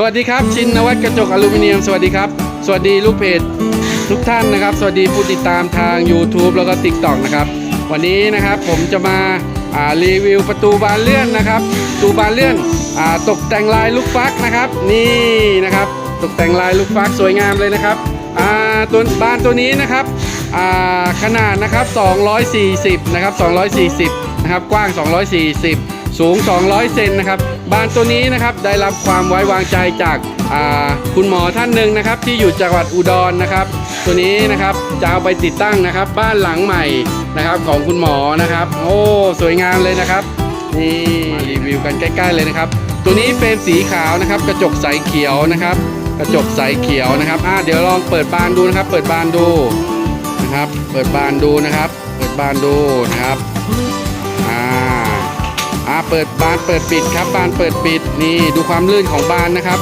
สวัสดีครับชินนวัตกระจกอลูมิเนียมสวัสดีครับ สวัสดีลูกเพจทุกท่านนะครับ สวัสดีผู้ติดตามทาง YouTube แล้วก็ TikTok นะครับ วันนี้นะครับผมจะมาารีวิวประตูบานเลื่อนนะครับประตูบานเลื่อนอตกแต่งลายลูกฟักนะครับ นี่นะครับ ตกแต่งลายลูกฟักสวยงามเลยนะครับตัวบานตัวนี้นะครับขนาดนะครับ 240 นะครับ 240 นะครับ กว้าง 240 สูง 200 เซนนะครับบานตัวนี้นะครับได้รับความไว้วางใจจากาคุณหมอท่านหนึ่งนะครับ ที่อยู่จังหวัดอุดรนะครับ ตัวนี้นะครับจะเอาไปติดตั้งนะครับ บ้านหลังใหม่นะครับของคุณหมอนะครับ โอ้สวยงามเลยนะครับนี่มารีวิวกันใกล้ ๆ เลยนะครับ ตัวนี้เป็นสีขาวนะครับ กระจกใสเขียวนะครับ กระจกใสเขียวนะครับอ่าเดี๋ยวลองเปิดบานดูนะครับ เปิดบานดูนะครับ เปิดบานดูนะครับ เปิดบานดูนะครับ เปิดบานเปิดปิดครับ บานเปิดปิดนี่ดูความลื่นของบานนะครับ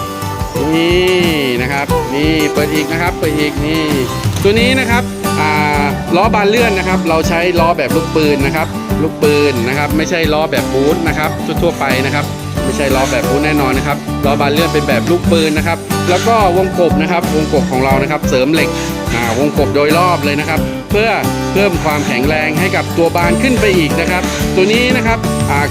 นี่นะครับนี่เปิดอีกนะครับเปิดอีกนี่ตัวนี้นะครับอ่าล้อบานเลื่อนนะครับ เราใช้ล้อแบบลูกปืนนะครับ ลูกปืนนะครับ ไม่ใช่ล้อแบบบูทนะครับทั่วๆไปนะครับ ไม่ใช่ล้อแบบบูทแน่นอนนะครับล้อบานเลื่อนเป็นแบบลูกปืนนะครับ แล้วก็วงกบนะครับ วงกบของเรานะครับ เสริมเหล็ก วงกบโดยรอบเลยนะครับ เพื่อเพิ่มความแข็งแรงให้กับตัวบานขึ้นไปอีกนะครับ ตัวนี้นะครับ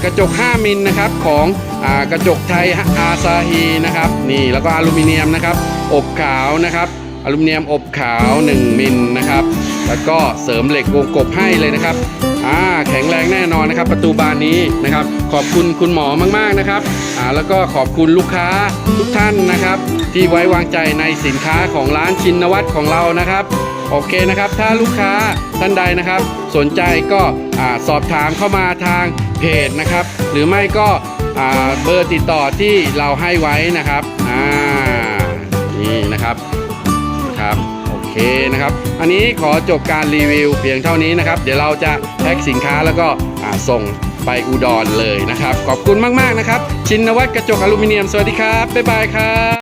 กระจก 5 มิลนะครับของอกระจกไทยอาซาฮีนะครับนี่แล้วก็อลูมิเนียมนะครับอบขาวนะครับอลูมิเนียมอบขาว 1 มิลนะครับ แล้วก็เสริมเหล็กวงกบให้เลยนะครับอ่าแข็งแรงแน่นอนนะครับ ประตูบานนี้นะครับ ขอบคุณคุณหมอมากๆนะครับอ่าแล้วก็ขอบคุณลูกค้าทุกท่านนะครับ ที่ไว้วางใจในสินค้าของร้านชินวัตของเรานะครับ โอเคนะครับ ถ้าลูกค้าท่านใดนะครับ สนใจก็อสอบถามเข้ามาทางเพจนะครับ หรือไม่ก็เบอร์ติดต่อที่เราให้ไว้นะครับอ่านี่นะครับครับโอเคนะครับ อันนี้ขอจบการรีวิวเพียงเท่านี้นะครับ เดี๋ยวเราจะแพ็คสินค้าแล้วก็ส่งไปอุดรเลยนะครับ ขอบคุณมาก ๆ นะครับ ชินวัตกระจกอลูมิเนียม สวัสดีครับ บ๊ายบายครับ